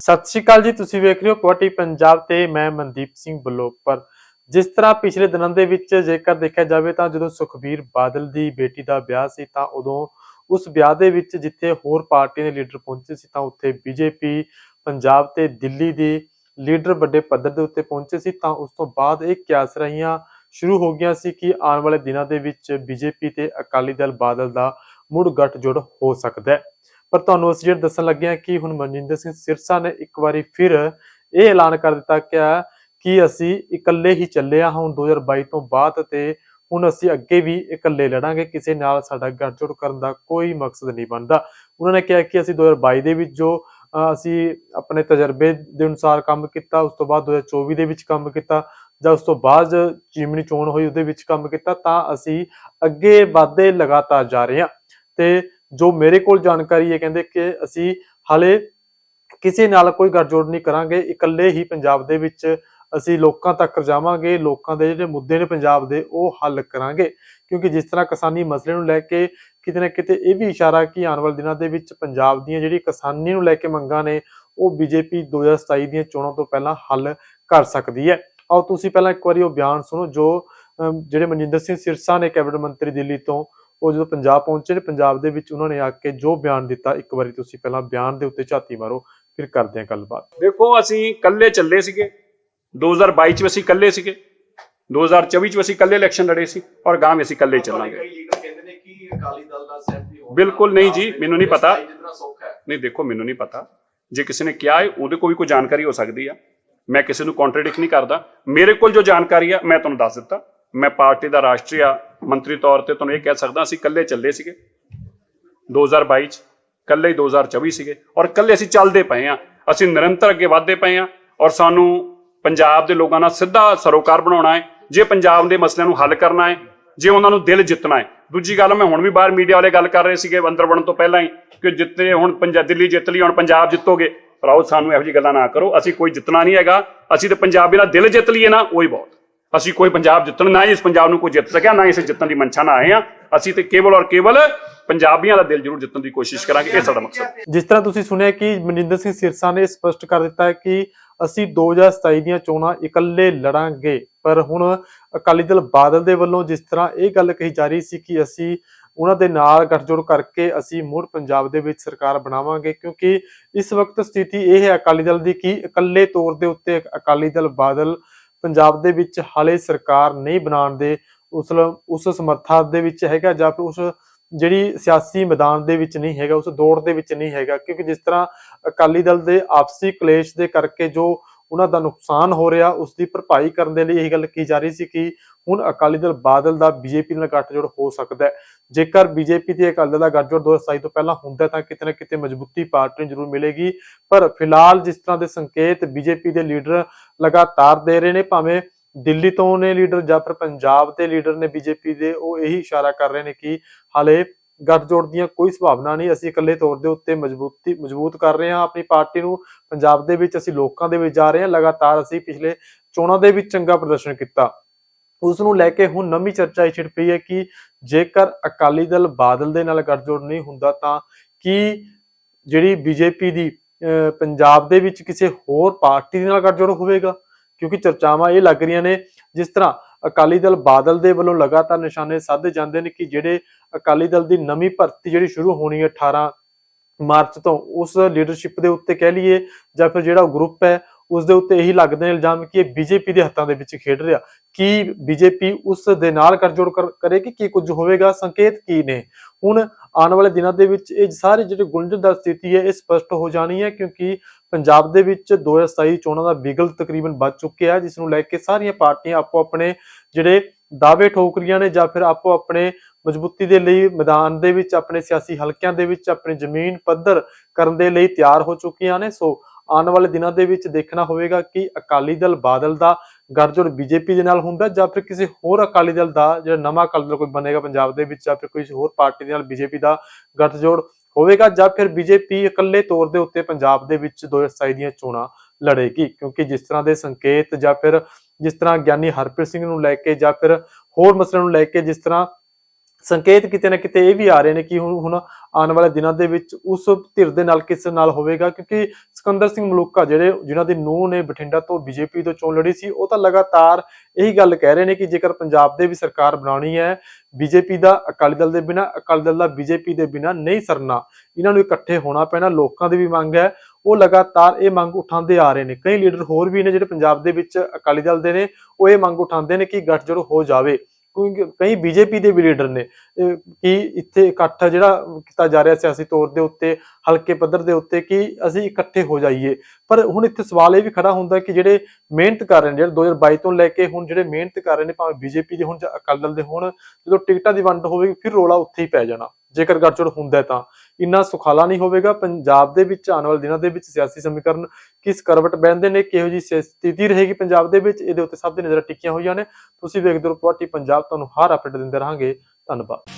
ਸਤਿ ਸ਼੍ਰੀ ਅਕਾਲ ਜੀ, ਤੁਸੀਂ ਵੇਖ ਰਹੇ ਹੋ ਕੁਆਟੀ ਪੰਜਾਬ ਤੇ ਮੈਂ ਮਨਦੀਪ ਸਿੰਘ ਬਲੋਪਰ ਜਿਸ ਤਰ੍ਹਾਂ ਪਿਛਲੇ ਦਿਨਾਂ ਦੇ ਵਿੱਚ ਜੇਕਰ ਦੇਖਿਆ ਜਾਵੇ ਤਾਂ ਜਦੋਂ ਸੁਖਬੀਰ ਬਾਦਲ ਦੀ ਬੇਟੀ ਦਾ ਵਿਆਹ ਸੀ ਤਾਂ ਉਦੋਂ ਉਸ ਵਿਆਹ ਦੇ ਵਿੱਚ ਜਿੱਥੇ ਹੋਰ ਪਾਰਟੀ ਦੇ ਲੀਡਰ ਪਹੁੰਚੇ ਸੀ ਤਾਂ ਉੱਥੇ ਬੀਜੇਪੀ, ਪੰਜਾਬ ਤੇ ਦਿੱਲੀ ਦੇ ਲੀਡਰ ਵੱਡੇ ਪੱਧਰ ਦੇ ਉੱਤੇ ਪਹੁੰਚੇ ਸੀ ਤਾਂ ਉਸ ਤੋਂ ਬਾਅਦ ਇਹ ਕਿਆਸ ਰਹੀਆਂ ਸ਼ੁਰੂ ਹੋ ਗਈਆਂ ਸੀ ਕਿ ਆਉਣ ਵਾਲੇ ਦਿਨਾਂ ਦੇ ਵਿੱਚ ਬੀਜੇਪੀ ਤੇ ਅਕਾਲੀ ਦਲ ਬਾਦਲ ਦਾ ਮੁੜ ਗੱਠਜੋੜ ਹੋ ਸਕਦਾ ਹੈ। ਪਰ ਤੁਹਾਨੂੰ ਅਸੀਂ ਜਿਹੜਾ ਦੱਸਣ ਲੱਗੇ ਹਾਂ ਕਿ ਹੁਣ ਮਨਜਿੰਦਰ ਸਿੰਘ ਸਿਰਸਾ ਨੇ ਇੱਕ ਵਾਰੀ ਫਿਰ ਇਹ ਐਲਾਨ ਕਰ ਦਿੱਤਾ ਕਿ ਕਿ ਅਸੀਂ ਇਕੱਲੇ ਹੀ ਚੱਲੇ ਹਾਂ ਹੁਣ 2022 ਤੋਂ ਬਾਅਦ ਤੇ ਹੁਣ ਅਸੀਂ ਅੱਗੇ ਵੀ ਇਕੱਲੇ ਲੜਾਂਗੇ, ਕਿਸੇ ਨਾਲ ਸਾਡਾ ਗੱਠਜੋੜ ਕਰਨ ਦਾ ਕੋਈ ਮਕਸਦ ਨਹੀਂ ਬਣਦਾ। ਉਹਨਾਂ ਨੇ ਕਿਹਾ ਕਿ ਅਸੀਂ 2022 ਦੇ ਵਿੱਚ ਜੋ ਅਸੀਂ ਆਪਣੇ ਤਜਰਬੇ ਦੇ ਅਨੁਸਾਰ ਕੰਮ ਕੀਤਾ, ਉਸ ਤੋਂ ਬਾਅਦ 2024 ਦੇ ਵਿੱਚ ਕੰਮ ਕੀਤਾ ਜਾਂ ਉਸ ਤੋਂ ਬਾਅਦ ਚੀਮਣੀ ਚੋਣ ਹੋਈ ਉਹਦੇ ਵਿੱਚ ਕੰਮ ਕੀਤਾ ਤਾਂ ਅਸੀਂ ਅੱਗੇ ਵਾਧੇ ਲਗਾਤਾਰ ਜਾ ਰਹੇ ਹਾਂ। ਤੇ ਜੋ ਮੇਰੇ ਕੋਲ ਜਾਣਕਾਰੀ ਹੈ ਕਹਿੰਦੇ ਕਿ ਅਸੀਂ ਹਾਲੇ ਕਿਸੇ ਨਾਲ ਕੋਈ ਗੱਠਜੋੜ ਨਹੀਂ ਕਰਾਂਗੇ। ਇਕੱਲੇ ਹੀ ਪੰਜਾਬ ਦੇ ਵਿੱਚ ਅਸੀਂ ਲੋਕਾਂ ਤੱਕ ਜਾਵਾਂਗੇ। ਲੋਕਾਂ ਦੇ ਜਿਹੜੇ ਮੁੱਦੇ ਨੇ ਪੰਜਾਬ ਦੇ ਉਹ ਹੱਲ ਕਰਾਂਗੇ। ਕਿਉਂਕਿ ਜਿਸ ਤਰ੍ਹਾਂ ਕਿਸਾਨੀ ਮਸਲੇ ਨੂੰ ਲੈ ਕੇ ਕਿਤੇ ਨਾ ਕਿਤੇ ਇਹ ਵੀ ਇਸ਼ਾਰਾ ਕਿ ਆਉਣ ਵਾਲੇ ਦਿਨਾਂ ਦੇ ਵਿੱਚ ਪੰਜਾਬ ਦੀਆਂ ਜਿਹੜੀ ਕਿਸਾਨੀ ਨੂੰ ਲੈ ਕੇ ਮੰਗਾਂ ਨੇ ਉਹ ਬੀਜੇਪੀ 2027 ਦੀਆਂ ਚੋਣਾਂ ਤੋਂ ਪਹਿਲਾਂ ਹੱਲ ਕਰ ਸਕਦੀ ਹੈ। ਆਓ ਤੁਸੀਂ ਪਹਿਲਾਂ ਇੱਕ ਵਾਰੀ ਉਹ ਬਿਆਨ ਸੁਣੋ ਜੋ ਅਮ, ਜਿਹੜੇ ਮਨਜਿੰਦਰ ਸਿੰਘ ਸਿਰਸਾ ਨੇ ਕੈਬਨਿਟ ਮੰਤਰੀ ਦਿੱਲੀ ਤੋਂ ਉਹ ਜਦੋਂ ਪੰਜਾਬ ਪਹੁੰਚੇ ਨੇ ਪੰਜਾਬ ਦੇ ਵਿੱਚ ਉਹਨਾਂ ਨੇ ਆ ਕੇ ਜੋ ਬਿਆਨ ਦਿੱਤਾ ਇੱਕ ਵਾਰੀ ਤੁਸੀਂ ਪਹਿਲਾਂ ਬਿਆਨ ਦੇ ਉੱਤੇ ਝਾਤੀ ਮਾਰੋ ਫਿਰ ਕਰਦੇ ਹਾਂ ਗੱਲਬਾਤ। ਦੇਖੋ ਅਸੀਂ ਇਕੱਲੇ ਚੱਲੇ ਸੀਗੇ। 2022 ਚ ਵੀ ਅਸੀਂ ਇਕੱਲੇ ਸੀਗੇ। 2024 ਚ ਵੀ ਅਸੀਂ ਇਕੱਲੇ ਇਲੈਕਸ਼ਨ ਲੜੇ ਸੀ ਔਰ ਗਾਂ ਵੀ ਅਸੀਂ ਇਕੱਲੇ ਚੱਲਾਂਗੇ। ਬਿਲਕੁਲ ਨਹੀਂ ਜੀ, ਮੈਨੂੰ ਨਹੀਂ ਪਤਾ। ਨਹੀਂ ਦੇਖੋ ਮੈਨੂੰ ਨਹੀਂ ਪਤਾ। ਜੇ ਕਿਸੇ ਨੇ ਕਿਹਾ ਹੈ ਉਹਦੇ ਕੋਲ ਵੀ ਕੋਈ ਜਾਣਕਾਰੀ ਹੋ ਸਕਦੀ ਆ। ਮੈਂ ਕਿਸੇ ਨੂੰ ਕੰਟਰਡਿਕਟ ਨਹੀਂ ਕਰਦਾ। ਮੇਰੇ ਕੋਲ ਜੋ ਜਾਣਕਾਰੀ ਆ ਮੈਂ ਤੁਹਾਨੂੰ ਦੱਸ ਦਿੱਤਾ। ਮੈਂ ਪਾਰਟੀ ਦਾ ਰਾਸ਼ਟਰੀ ਮੰਤਰੀ ਤੌਰ ਤੇ ਤੁਹਾਨੂੰ ਇਹ ਕਹਿ ਸਕਦਾ ਅਸੀਂ ਇਕੱਲੇ ਚੱਲੇ ਸੀਗੇ। 2022 ਚ ਇਕੱਲੇ ਹੀ 2024 ਸੀਗੇ ਔਰ ਇਕੱਲੇ ਅਸੀਂ ਚੱਲਦੇ ਪਏ ਆ। ਅਸੀਂ ਨਿਰੰਤਰ ਅੱਗੇ ਵਧਦੇ ਪਏ ਆ ਔਰ ਸਾਨੂੰ ਪੰਜਾਬ ਦੇ ਲੋਕਾਂ ਨਾਲ ਸਿੱਧਾ ਸਰੋਕਾਰ ਬਣਾਉਣਾ ਹੈ, ਜੇ ਪੰਜਾਬ ਦੇ ਮਸਲਿਆਂ ਨੂੰ ਹੱਲ ਕਰਨਾ ਹੈ, ਜੇ ਉਹਨਾਂ ਨੂੰ ਦਿਲ ਜਿੱਤਣਾ ਹੈ। ਦੂਜੀ ਗੱਲ, ਮੈਂ ਹੁਣ ਵੀ ਬਾਹਰ ਮੀਡੀਆ ਵਾਲੇ ਗੱਲ ਕਰ ਰਹੇ ਸੀਗੇ ਅੰਦਰ ਬਣਨ ਤੋਂ ਪਹਿਲਾਂ ਹੀ ਕਿ ਜਿੱਤੇ ਹੁਣ ਪੰਜਾਬ ਦਿੱਲੀ ਜਿੱਤ ਲਈ, ਹੁਣ ਪੰਜਾਬ ਜਿੱਤੋਗੇ। ਭਰਾਓ ਸਾਨੂੰ ਇਹੋ ਜਿਹੀ ਗੱਲਾਂ ਨਾ ਕਰੋ, ਅਸੀਂ ਕੋਈ ਜਿੱਤਣਾ ਨਹੀਂ ਹੈਗਾ। ਅਸੀਂ ਤੇ ਪੰਜਾਬੀ ਨਾਲ ਦਿਲ ਜਿੱਤ ਲਈਏ ਨਾ, ਉਹ ਹੀ ਬਹੁਤ। ਅਸੀਂ ਕੋਈ ਪੰਜਾਬ ਜਿੱਤਣ, ਨਾ ਹੀ ਇਸ ਪੰਜਾਬ ਨੂੰ ਕੋਈ ਜਿੱਤ ਸਕਿਆ, ਨਾ ਹੀ ਅਸੀਂ ਜਿੱਤਣ ਦੀ ਮਨਸ਼ਾ ਨਾਲ ਆਏ ਆ ਅਸੀਂ ਤੇ ਕੇਵਲ ਔਰ ਕੇਵਲ ਪੰਜਾਬੀਆਂ ਦਾ ਦਿਲ ਜ਼ਰੂਰ ਜਿੱਤਣ ਦੀ ਕੋਸ਼ਿਸ਼ ਕਰਾਂਗੇ, ਇਹ ਸਾਡਾ ਮਕਸਦ ਜਿਸ ਤਰ੍ਹਾਂ ਤੁਸੀਂ ਸੁਣਿਆ ਕਿ ਮਨਿੰਦਰ ਸਿੰਘ ਸਿਰਸਾ ਨੇ ਸਪਸ਼ਟ ਕਰ ਦਿੱਤਾ ਹੈ ਕਿ ਅਸੀਂ 2027 ਦੀਆਂ ਚੋਣਾਂ ਇਕੱਲੇ ਲੜਾਂਗੇ, ਪਰ ਹੁਣ ਅਕਾਲੀ ਦਲ ਬਾਦਲ ਦੇ ਵੱਲੋਂ ਜਿਸ ਤਰ੍ਹਾਂ ਇਹ ਗੱਲ ਕਹੀ ਜਾ ਰਹੀ ਸੀ ਕਿ ਅਸੀਂ ਉਹਨਾਂ ਦੇ ਨਾਲ ਗੱਠਜੋੜ ਕਰਕੇ ਅਸੀਂ ਮੁੜ ਪੰਜਾਬ ਦੇ ਵਿੱਚ ਸਰਕਾਰ ਬਣਾਵਾਂਗੇ, ਕਿਉਂਕਿ ਇਸ ਵਕਤ ਸਥਿਤੀ ਇਹ ਹੈ ਅਕਾਲੀ ਦਲ ਦੀ ਕਿ ਇਕੱਲੇ ਤੌਰ ਦੇ ਉੱਤੇ ਅਕਾਲੀ ਦਲ ਬਾਦਲ ਪੰਜਾਬ ਦੇ ਵਿੱਚ ਹਾਲੇ ਸਰਕਾਰ ਨਹੀਂ ਬਣਾਉਣ ਦੇ ਉਸ ਉਸ ਸਮਰੱਥਾ ਦੇ ਵਿੱਚ ਹੈਗਾ ਜਾਂ ਫਿਰ ਉਸ ਜਿਹੜੀ ਸਿਆਸੀ ਮੈਦਾਨ ਦੇ ਵਿੱਚ ਨਹੀਂ ਹੈਗਾ, ਉਸ ਦੌੜ ਦੇ ਵਿੱਚ ਨਹੀਂ ਹੈਗਾ, ਕਿਉਂਕਿ ਜਿਸ ਤਰ੍ਹਾਂ ਅਕਾਲੀ ਦਲ ਦੇ ਆਪਸੀ ਕਲੇਸ਼ ਦੇ ਕਰਕੇ ਜੋ ਉਹਨਾਂ ਦਾ ਨੁਕਸਾਨ ਹੋ ਰਿਹਾ ਉਸ ਦੀ ਭਰਪਾਈ ਕਰਨ ਦੇ ਲਈ ਇਹ ਗੱਲ ਕੀ ਜਾ ਰਹੀ ਸੀ ਕਿ ਹੁਣ ਅਕਾਲੀ ਦਲ ਬਾਦਲ ਦਾ ਬੀਜੇਪੀ ਨਾਲ ਗੱਠਜੋੜ ਹੋ ਸਕਦਾ ਹੈ। ਜੇਕਰ ਬੀਜੇਪੀ ਤੇ ਅਕਾਲੀ ਦਲ ਦਾ ਗੱਠਜੋੜ 2027 ਤੋਂ ਪਹਿਲਾਂ ਹੁੰਦਾ ਤਾਂ ਕਿਤੇ ਨਾ ਕਿਤੇ ਮਜ਼ਬੂਤੀ ਪਾਰਟੀ ਨੂੰ ਜ਼ਰੂਰ ਮਿਲੇਗੀ। ਪਰ ਫਿਲਹਾਲ ਜਿਸ ਤਰ੍ਹਾਂ ਦੇ ਸੰਕੇਤ ਬੀਜੇਪੀ ਦੇ ਲੀਡਰ ਲਗਾਤਾਰ ਦੇ ਰਹੇ ਨੇ, ਭਾਵੇਂ ਦਿੱਲੀ ਤੋਂ ਨੇ ਲੀਡਰ ਜਾਂ ਫਿਰ ਪੰਜਾਬ ਦੇ ਲੀਡਰ ਨੇ ਬੀਜੇਪੀ ਦੇ, ਉਹ ਇਹੀ ਇਸ਼ਾਰਾ ਕਰ ਰਹੇ ਨੇ ਕਿ ਹਾਲੇ ਗੱਠਜੋੜ ਦੀਆਂ ਕੋਈ ਸੰਭਾਵਨਾ ਨਹੀਂ। ਅਸੀਂ ਇਕੱਲੇ ਤੌਰ ਦੇ ਉੱਤੇ ਮਜ਼ਬੂਤੀ ਮਜ਼ਬੂਤ ਕਰ ਰਹੇ ਹਾਂ। ਆਪਣੀ ਪਾਰਟੀ ਨੂੰ ਪੰਜਾਬ ਦੇ ਵਿੱਚ ਅਸੀਂ ਲੋਕਾਂ ਦੇ ਵਿੱਚ ਜਾ ਰਹੇ ਹਾਂ। ਲਗਾਤਾਰ ਅਸੀਂ ਪਿਛਲੇ ਚੋਣਾਂ ਦੇ ਵਿੱਚ ਚੰਗਾ ਪ੍ਰਦਰਸ਼ਨ ਕੀਤਾ। ਉਸ ਨੂੰ ਲੈ ਕੇ ਹੁਣ ਨਵੀਂ ਚਰਚਾ ਇਹ ਛਿੜ ਪਈ ਹੈ ਕਿ ਜੇਕਰ ਅਕਾਲੀ ਦਲ ਬਾਦਲ ਦੇ ਨਾਲ ਗੱਠਜੋੜ ਨਹੀਂ ਹੁੰਦਾ ਤਾਂ ਕੀ ਜਿਹੜੀ ਬੀਜੇਪੀ ਦੀ ਅਹ, ਪੰਜਾਬ ਦੇ ਵਿੱਚ ਕਿਸੇ ਹੋਰ ਪਾਰਟੀ ਦੇ ਨਾਲ ਗੱਠਜੋੜ ਹੋਵੇਗਾ? ਕਿਉਂਕਿ ਚਰਚਾਵਾਂ ਇਹ ਲੱਗ ਰਹੀਆਂ ਨੇ ਜਿਸ ਤਰ੍ਹਾਂ ਅਕਾਲੀ ਦਲ ਬਾਦਲ ਦੇ ਵੱਲੋਂ ਲਗਾਤਾਰ ਨਿਸ਼ਾਨੇ ਸਾਧੇ ਜਾਂਦੇ ਨੇ ਕਿ ਜਿਹੜੇ ਅਕਾਲੀ ਦਲ ਦੀ ਨਵੀਂ ਭਰਤੀ ਜਿਹੜੀ ਸ਼ੁਰੂ ਹੋਣੀ ਹੈ 18 ਮਾਰਚ ਤੋਂ, ਉਸ ਲੀਡਰਸ਼ਿਪ ਦੇ ਉੱਤੇ ਕਹਿ ਲਈਏ ਜਾਂ ਫਿਰ ਜਿਹੜਾ ਗਰੁੱਪ ਹੈ, ਉਸ ਦੇ ਉੱਤੇ ਇਹੀ ਲੱਗਦੇ ਨੇ ਇਲਜ਼ਾਮ ਕਿ ਇਹ ਬੀਜੇਪੀ ਦੇ ਹੱਥਾਂ ਦੇ ਵਿੱਚ ਖੇਡ ਰਿਹਾ। ਕੀ ਬੀਜੇਪੀ ਉਸ ਦੇ ਨਾਲ ਕਰਜੋੜ ਕਰ- ਕਰੇਗੀ ਕੀ ਕੁਝ ਹੋਵੇਗਾ? ਸੰਕੇਤ ਕੀ ਨੇ? ਹੁਣ ਆਉਣ ਵਾਲੇ ਦਿਨਾਂ ਦੇ ਵਿੱਚ ਇਹ ਸਾਰੇ ਜਿਹੜੇ ਗੁੰਝਲਦਾਰ ਸਥਿਤੀ ਹੈ, ਇਹ ਸਪਸ਼ਟ ਹੋ ਜਾਣੀ ਹੈ ਕਿਉਂਕਿ ਪੰਜਾਬ ਦੇ ਵਿੱਚ 2027 ਚੋਣਾਂ ਦਾ ਬਿਗਲ ਤਕਰੀਬਨ ਵੱਜ ਚੁੱਕਿਆ ਹੈ, ਜਿਸ ਨੂੰ ਲੈ ਕੇ ਸਾਰੀਆਂ ਪਾਰਟੀਆਂ ਆਪੋ ਆਪਣੇ ਜਿਹੜੇ ਦਾਅਵੇ ਠੋਕ ਰਹੀਆਂ ਨੇ ਜਾਂ ਫਿਰ ਆਪੋ ਆਪਣੇ ਮਜ਼ਬੂਤੀ ਦੇ ਲਈ ਮੈਦਾਨ ਦੇ ਵਿੱਚ, ਆਪਣੇ ਸਿਆਸੀ ਹਲਕਿਆਂ ਦੇ ਵਿੱਚ, ਆਪਣੀ ਜ਼ਮੀਨ ਪੱਧਰ ਕਰਨ ਦੇ ਲਈ ਤਿਆਰ ਹੋ ਚੁੱਕੀਆਂ ਨੇ। ਸੋ ਆਉਣ ਵਾਲੇ ਦਿਨਾਂ ਦੇ ਵਿੱਚ ਦੇਖਣਾ ਹੋਵੇਗਾ ਕਿ ਅਕਾਲੀ ਦਲ ਬਾਦਲ ਦਾ ਗੱਠਜੋੜ ਬੀਜੇਪੀ ਦੇ ਨਾਲ ਹੁੰਦਾ ਜਾਂ ਫਿਰ ਕਿਸੇ ਹੋਰ ਅਕਾਲੀ ਦਲ ਦਾ ਜਿਹੜਾ ਨਵਾਂ ਅਕਾਲੀ ਦਲ ਕੋਈ ਬਣੇਗਾ ਪੰਜਾਬ ਦੇ ਵਿੱਚ ਜਾਂ ਫਿਰ ਕੋਈ ਹੋਰ ਪਾਰਟੀ ਦੇ ਨਾਲ ਬੀਜੇਪੀ ਦਾ ਗੱਠਜੋੜ ਹੋਵੇਗਾ ਜਾਂ ਫਿਰ ਬੀਜੇਪੀ ਇਕੱਲੇ ਤੌਰ ਦੇ ਉੱਤੇ ਪੰਜਾਬ ਦੇ ਵਿੱਚ 2027 ਦੀਆਂ ਚੋਣਾਂ ਲੜੇਗੀ, ਕਿਉਂਕਿ ਜਿਸ ਤਰ੍ਹਾਂ ਦੇ ਸੰਕੇਤ ਜਾਂ ਫਿਰ ਜਿਸ ਤਰ੍ਹਾਂ ਗਿਆਨੀ ਹਰਪ੍ਰੀਤ ਸਿੰਘ ਨੂੰ ਲੈ ਕੇ ਜਾਂ ਫਿਰ ਹੋਰ ਮਸਲਿਆਂ ਨੂੰ ਲੈ ਕੇ ਜਿਸ ਤਰ੍ਹਾਂ ਸੰਕੇਤ ਕਿਤੇ ਨਾ ਕਿਤੇ ਇਹ ਵੀ ਆ ਰਹੇ ਨੇ ਕਿ ਹੁਣ ਹੁਣ ਆਉਣ ਵਾਲੇ ਦਿਨਾਂ ਦੇ ਵਿੱਚ ਉਸ ਧਿਰ ਦੇ ਨਾਲ ਕਿਸ ਨਾਲ ਹੋਵੇਗਾ, ਕਿਉਂਕਿ ਸਿਕੰਦਰ ਸਿੰਘ ਮਲੂਕਾ ਜਿਹੜੇ ਜਿਨ੍ਹਾਂ ਦੀ ਨੂੰਹ ਨੇ ਬਠਿੰਡਾ ਤੋਂ ਬੀਜੇਪੀ ਤੋਂ ਚੋਣ ਲੜੀ ਸੀ, ਉਹ ਤਾਂ ਲਗਾਤਾਰ ਇਹੀ ਗੱਲ ਕਹਿ ਰਹੇ ਨੇ ਕਿ ਜੇਕਰ ਪੰਜਾਬ ਦੇ ਵੀ ਸਰਕਾਰ ਬਣਾਉਣੀ ਹੈ, ਬੀਜੇਪੀ ਦਾ, ਅਕਾਲੀ ਦਲ ਦੇ ਬਿਨਾ, ਅਕਾਲੀ ਦਲ ਦਾ ਬੀਜੇਪੀ ਦੇ ਬਿਨਾ ਨਹੀਂ ਸਰਨਾ। ਇਹਨਾਂ ਨੂੰ ਇਕੱਠੇ ਹੋਣਾ ਪੈਣਾ, ਲੋਕਾਂ ਦੀ ਵੀ ਮੰਗ ਹੈ। ਉਹ ਲਗਾਤਾਰ ਇਹ ਮੰਗ ਉਠਾਉਂਦੇ ਆ ਰਹੇ ਨੇ। ਕਈ ਲੀਡਰ ਹੋਰ ਵੀ ਨੇ ਜਿਹੜੇ ਪੰਜਾਬ ਦੇ ਵਿੱਚ ਅਕਾਲੀ ਦਲ ਦੇ ਨੇ, ਉਹ ਇਹ ਮੰਗ ਉਠਾਉਂਦੇ ਨੇ ਕਿ ਗੱਠਜੋੜ ਹੋ ਜਾਵੇ। ਕਈ ਬੀਜੇਪੀ ਦੇ ਵੀ ਲੀਡਰ ਨੇ ਕਿ ਇੱਥੇ ਇਕੱਠ ਜਿਹੜਾ ਕੀਤਾ ਜਾ ਰਿਹਾ ਸਿਆਸੀ ਤੌਰ ਦੇ ਉੱਤੇ, ਹਲਕੇ ਪੱਧਰ ਦੇ ਉੱਤੇ ਕਿ ਅਸੀਂ ਇਕੱਠੇ ਹੋ ਜਾਈਏ। ਪਰ ਹੁਣ ਇੱਥੇ ਸਵਾਲ ਇਹ ਵੀ ਖੜਾ ਹੁੰਦਾ ਕਿ ਜਿਹੜੇ ਮਿਹਨਤ ਕਰ ਰਹੇ ਨੇ, ਜਿਹੜੇ 2022 ਤੋਂ ਲੈ ਕੇ ਹੁਣ ਜਿਹੜੇ ਮਿਹਨਤ ਕਰ ਰਹੇ ਨੇ, ਭਾਵੇਂ ਬੀਜੇਪੀ ਦੇ ਹੁਣ ਜਾਂ ਅਕਾਲੀ ਦਲ ਦੇ ਹੁਣ, ਜਦੋਂ ਟਿਕਟਾਂ ਦੀ ਵੰਡ ਹੋਵੇਗੀ ਫਿਰ ਰੋਲਾ ਉੱਥੇ ਹੀ ਪੈ ਜਾਣਾ। ਜੇਕਰ ਗੱਠਜੋੜ ਹੁੰਦਾ ਤਾਂ। ਇੰਨਾ ਸੁਖਾਲਾ ਨਹੀਂ ਹੋਵੇਗਾ। ਪੰਜਾਬ ਦੇ ਵਿੱਚ ਆਉਣ ਵਾਲੇ ਦਿਨਾਂ ਦੇ ਵਿੱਚ ਸਿਆਸੀ ਸਮੀਕਰਨ ਕਿਸ ਕਰਵਟ ਬਹਿੰਦੇ ਨੇ, ਕਿਹੋ ਜੀ ਸਥਿਤੀ ਰਹੇਗੀ ਪੰਜਾਬ ਦੇ ਵਿੱਚ, ਇਹਦੇ ਉੱਤੇ ਸਭ ਦੀ ਨਜ਼ਰਾਂ ਟਿਕੀਆਂ ਹੋਈਆਂ ਨੇ। ਤੁਸੀਂ ਵੇਖਦੇ ਰਹੋ ਪਾਰਟੀ ਪੰਜਾਬ, ਤੁਹਾਨੂੰ ਹਰ ਅਪਡੇਟ ਦਿੰਦੇ ਰਹਾਂਗੇ। ਧੰਨਵਾਦ।